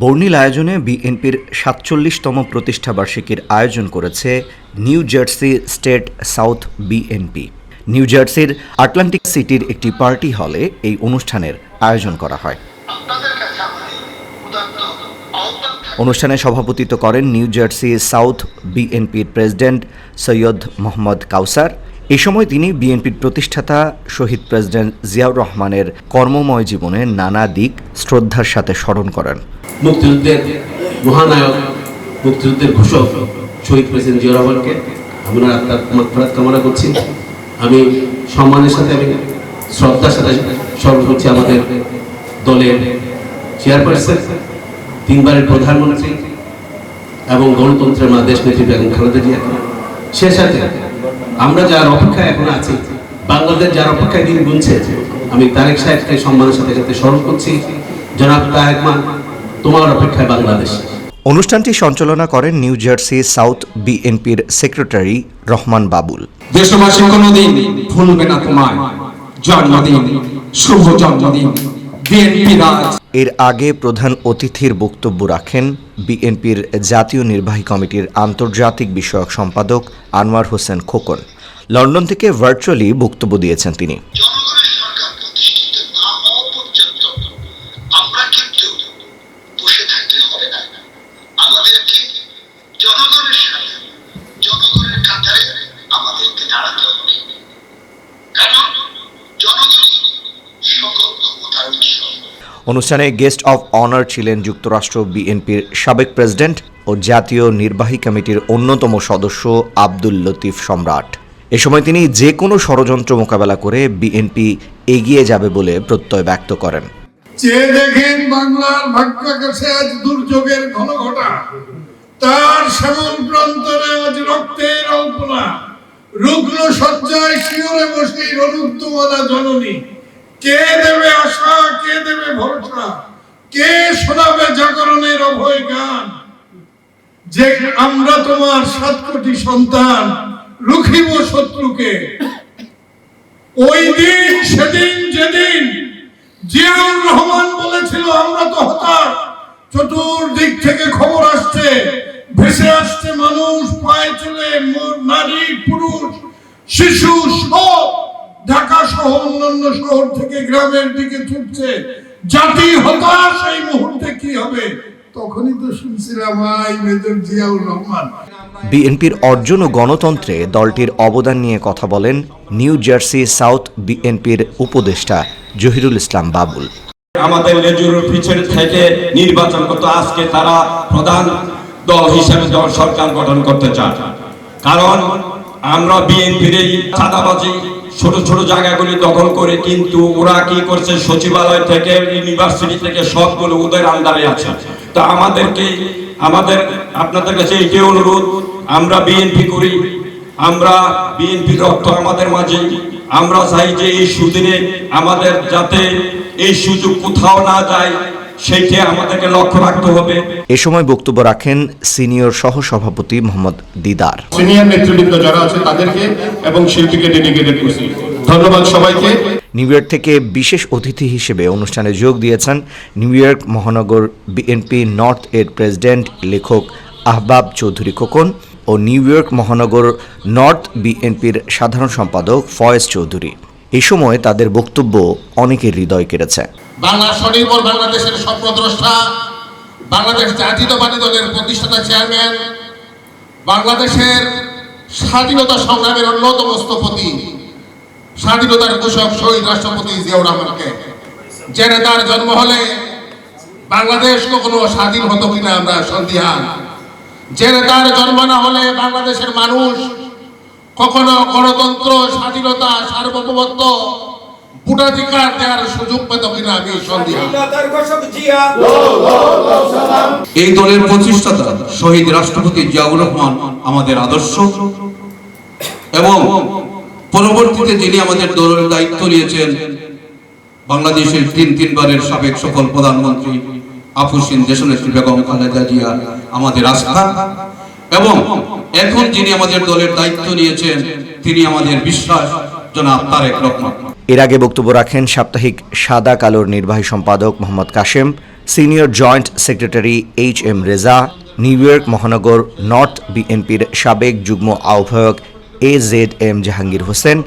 বর্ণিল আয়োজনে বিএনপির সাতচল্লিশতম প্রতিষ্ঠাবার্ষিকীর আয়োজন করেছে New Jersey State South BNP. New জার্সির আটলান্টিক সিটির একটি পার্টি হলে এই অনুষ্ঠানের আয়োজন করা হয়। অনুষ্ঠানে সভাপতিত্ব করেন নিউ জার্সি সাউথ বিএনপির প্রেসিডেন্ট সৈয়দ মোহাম্মদ কাউসার এ সময় তিনি বিএনপির প্রতিষ্ঠাতা শহীদ প্রেসিডেন্ট জিয়াউর রহমানের কর্মময় জীবনের নানা দিক শ্রদ্ধার সাথে স্মরণ করেন। মুক্তিযুদ্ধের মহানায়ক, মুক্তিযুদ্ধের ঘোষক শহীদ প্রেসিডেন্ট জিয়া রহমানকে আমরা আত্মার মাত্রাত কামনা করছি। আমি সম্মানের সাথে আমি শ্রদ্ধার সাথে স্মরণ করছি আমাদের দলের চেয়ারপারসন, তিনবারের প্রধানমন্ত্রী এবং গণতন্ত্রের মা দেশ নেত্রী বেগম খালেদা জিয়াকে সে সাথে আমরা যার অপেক্ষায় এখন আছি বাংলাদেশ যার অপেক্ষায় দিন গুনছে আমি তারেক সাহেবকে সম্মানের সাথে সাথে স্মরণ করছি। জনাব তারেক মান তোমার অপেক্ষায় বাংলাদেশ। অনুষ্ঠানটি সঞ্চালনা করেন নিউ জার্সি সাউথ বিএনপির সেক্রেটারি রহমান বাবুল। দেশবাসী কোনোদিন ভুলবে না তোমায়। জন্মদিন শুভ জন্মদিন। বিএনপি রাজ এর আগে প্রধান অতিথির বক্তব্য রাখেন বিএনপির জাতীয় নির্বাহী কমিটির আন্তর্জাতিক বিষয়ক সম্পাদক আনোয়ার হোসেন খোকন। লন্ডন থেকে ভার্চুয়ালি বক্তব্য দিয়েছেন তিনি জনগণের সরকার প্রতিষ্ঠিত না হওয়া পর্যন্ত আমরা কিন্তু বসে থাকতে হবে না আমাদেরকে জনগণের সাথে জনগণের কাতারে আমাদেরকে দাঁড়াতে হবে কারণ জনগণই সকল ক্ষমতার উৎস অনুষ্ঠানে গেস্ট অব অনার ছিলেন যুক্তরাষ্ট্র বিএনপির সাবেক প্রেসিডেন্ট ও জাতীয় নির্বাহী কমিটির অন্যতম সদস্য আব্দুল লতিফ সম্রাট। এ সময় তিনি যে কোনো ষড়যন্ত্র মোকাবেলা করে বিএনপি এগিয়ে যাবে বলে প্রত্যয় ব্যক্ত করেন। চেয়ে দেখেন বাংলার ভাগ্যাকাশে আজ দুর্যোগের ঘন ঘটা তার প্রান্তরে আজ রক্তের অল্পনা রুগ্ন শিওরে বসে জননী। কে দেবে আশা, কে দেবে ভরসা? কে শোনাবে জাগরণের অভয় গান? যে আমরা তোমার সাত কোটি সন্তান রুখিব শত্রুকে। ওই দিন, সেদিন, যেদিন জিয়াউর রহমান বলেছিল, আমরা তো হতাশ। চতুর্দিক থেকে খবর আসছে, ভেসে আসছে মানুষ, পায়ে চলে নারী, পুরুষ, শিশু, সব। ঢাকা সহ অন্যান্য শহর থেকে গ্রামের দিকে ছুটছে। জাতি হতাশ এই মুহূর্তে কি হবে? তখনই তো শুনছিলাম আই মেজর জিয়াউর রহমান। বিএনপির অর্জন ও গণতন্ত্রে দলটির অবদান নিয়ে কথা বলেন নিউ জার্সি সাউথ বিএনপির উপদেষ্টা জহিরুল ইসলাম বাবুল। আমাদের লেজুর পিছনে থেকে নির্বাচন করতে আজকে তারা প্রধান দল হিসেবে দল সরকার গঠন করতে চান কারণ আমরা বিএনপির এই চাঁদাবাজি ছোট ছোট জায়গাগুলি দখল করে, কিন্তু ওরা কি করছে? সচিবালয় থেকে, ইউনিভার্সিটি থেকে সবগুলো ওদের আন্ডারে আছে। তা আমাদেরকে, আমাদের, আপনাদের কাছে এইটাই অনুরোধ, আমরা বিএনপি করি, আমরা বিএনপি রক্ত আমাদের মাঝে, আমরা চাই যে এই সুদিনে আমাদের যাতে এই সুযোগ কোথাও না যায় সেইটা আমাদেরকে লক্ষ্য রাখতে হবে। এ সময় বক্তব্য রাখেন সিনিয়র সহসভাপতি মোহাম্মদ দিদার। সিনিয়র নেতৃবৃন্দ যারা আছে তাদেরকে এবং শিল্পীকে ডেডিকেটেড করছি। ধন্যবাদ সবাইকে। নিউ ইয়র্ক থেকে বিশেষ অতিথি হিসেবে অনুষ্ঠানে যোগ দিয়েছেন নিউ ইয়র্ক মহানগর বিএনপি নর্থ এর প্রেসিডেন্ট লেখক আহবাব চৌধুরী খোকন ও নিউ ইয়র্ক মহানগর নর্থ বিএনপির সাধারণ সম্পাদক ফয়েজ চৌধুরী। এই সময় তাদের বক্তব্য অনেকের হৃদয় কেড়েছে। বাংলা স্বনির্ভর বাংলাদেশের স্বপ্নদ্রষ্টা, বাংলাদেশ জাতীয়তাবাদী দলের প্রতিষ্ঠাতা চেয়ারম্যান, বাংলাদেশের স্বাধীনতা সংগ্রামের অন্যতম স্থপতি, স্বাধীনতার ঘোষক শহীদ রাষ্ট্রপতি জিয়াউর রহমানকে। জেনে তার জন্ম হলে বাংলাদেশ কখনো স্বাধীন হতো কিনা আমরা সন্দিহান। জেনে তার জন্ম না হলে বাংলাদেশের মানুষ কখনো গণতন্ত্র স্বাধীনতা সার্বভৌমত্ব ভোটাধিকার দেওয়ার সুযোগ পেত কিনা আমি জিয়া। এই দলের প্রতিষ্ঠাতা শহীদ রাষ্ট্রপতি জিয়াউর রহমান আমাদের আদর্শ এবং পরবর্তীতে যিনি আমাদের দলের দায়িত্ব নিয়েছেন বাংলাদেশের তিন তিনবারের সাবেক সকল প্রধানমন্ত্রী আফুসিন দেশনেত্রী বেগম খালেদা জিয়া আমাদের আস্থা। এবং এখন যিনি আমাদের দলের দায়িত্ব নিয়েছেন তিনি আমাদের বিশ্বাস জনাব তারেক রহমান। এর আগে বক্তব্য রাখেন সাপ্তাহিক সাদা কালোর নির্বাহী সম্পাদক Mohammad Kashem senior joint secretary H M Reza New York মহানগর নর্থ বিএনপির সাবেক যুগ্ম আহ্বায়ক A Z M Jahangir Hossain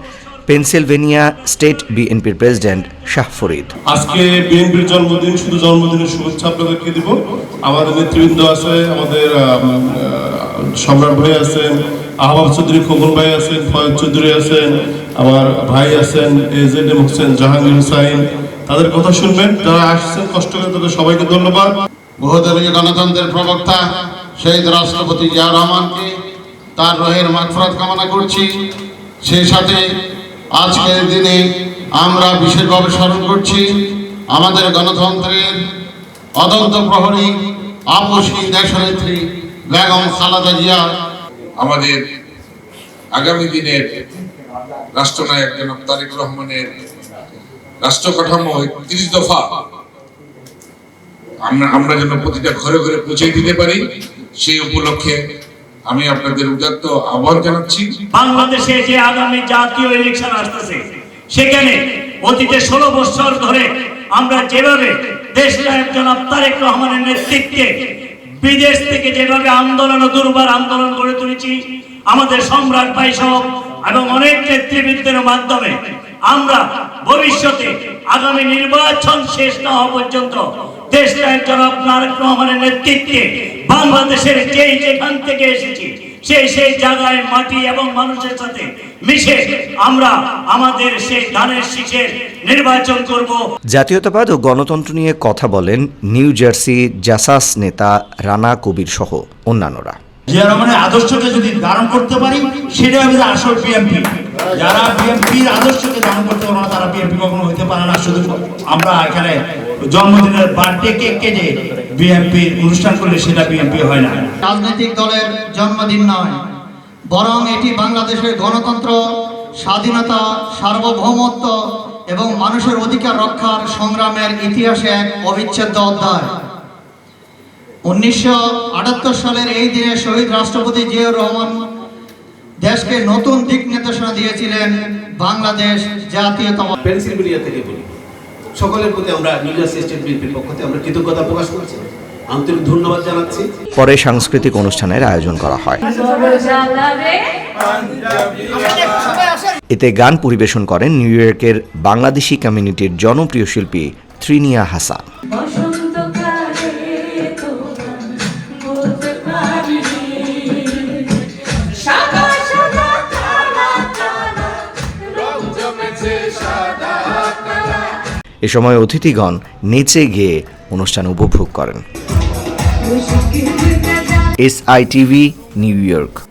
Pennsylvania State বিএনপির প্রেসিডেন্ট শাহ ফরিদ। আজকে বিএনপির জন্মদিন শুধু জন্মদিনের শুভেচ্ছা আপনাদেরকে দিব। আমাদের নেতৃবৃন্দ আছে আমাদের সম্রাট ভাই আছেন আহবাব চৌধুরী খোকন ভাই আছেন ফয়েদ চৌধুরী আছেন, আমার ভাই আছেন A Z M Hossain, Jahangir Hussain. তাদের কথা শুনবেন, যারা আসছেন কষ্ট করে তাদের সবাইকে ধন্যবাদ। বহুদলীয় গণতন্ত্রের প্রবক্তা শহীদ রাষ্ট্রপতি জিয়া রহমানকে তার রোহের মাগফরাত কামনা করছি। সেই সাথে আজকের দিনে আমরা বিশেষভাবে স্মরণ করছি। আমাদের গণতন্ত্রের অদন্ত প্রহরী আপসী দেশনেত্রী বেগম খালাদা জিয়া আমাদের আগামী দিনের রাষ্ট্রনায়ক জনাব তারেক রহমানের রাষ্ট্র কাঠামো তিরিশ দফা। আমরা আমরা যেন প্রতিটা ঘরে ঘরে পৌঁছে দিতে পারি, সেই উপলক্ষে আমি আপনাদের উদাত্ত আহ্বান জানাচ্ছি। বাংলাদেশে যে আগামী জাতীয় ইলেকশন আসতেছে, সেখানে অতীতে ষোলো বছর ধরে আমরা যেভাবে দেশ নায়ক জনাব তারেক রহমানের নেতৃত্বে বিদেশ থেকে যেভাবে আন্দোলন দুর্বার আন্দোলন করে তুলেছি, আমাদের সম্রাট ভাই সহ এবং অনেক নেতৃবৃন্দের মাধ্যমে আমরা ভবিষ্যতে আগামী নির্বাচন শেষ না হওয়া পর্যন্ত দেশ একজন রহমানের নেতৃত্বে বাংলাদেশের যেই যেখান থেকে এসেছি সেই সেই জায়গায় মাটি এবং মানুষের সাথে মিশে আমরা আমাদের সেই ধানের শীষের নির্বাচন করব। জাতীয়তাবাদ ও গণতন্ত্র নিয়ে কথা বলেন নিউ জার্সি জাসাস নেতা রানা কবির সহ অন্যান্যরা। জিয়া রহমানের আদর্শকে যদি ধারণ করতে পারি সেটাই হবে আসল বিএনপি যারা বিএনপির আদর্শকে ধারণ করতে পারে না, তারা বিএনপি কখনো হতে পারে না। শুধু আমরা এখানে জন্মদিনের বার্থডে কেক কেটে বিএনপির অনুষ্ঠান করলে সেটা বিএনপি হয় না। রাজনৈতিক দলের জন্মদিন নয়, বরং এটি বাংলাদেশের গণতন্ত্র, স্বাধীনতা, সার্বভৌমত্ব এবং মানুষের অধিকার রক্ষার সংগ্রামের ইতিহাসে এক অবিচ্ছেদ্য অধ্যায়। উনিশশো আটাত্তর সালের এই দিনে শহীদ রাষ্ট্রপতি জিয়াউর রহমান দেশকে নতুন দিক নির্দেশনা দিয়েছিলেন বাংলাদেশ জাতীয়তাবাদ। পেনসিলভেনিয়া থেকে বলি। সকলের প্রতি আমরা নিউ জার্সি স্টেট বিএনপির পক্ষ থেকে আমরা কৃতজ্ঞতা প্রকাশ করছি। আন্তরিক ধন্যবাদ জানাচ্ছি। পরে সাংস্কৃতিক অনুষ্ঠানের আয়োজন করা হয়। এতে গান পরিবেশন করেন নিউ ইয়র্কের বাংলাদেশি কমিউনিটির জনপ্রিয় শিল্পী ত্রিনিয়া হাসান। এ সময় অতিথিগণ নেচে গিয়ে অনুষ্ঠান উপভোগ করেন। S I TV New York.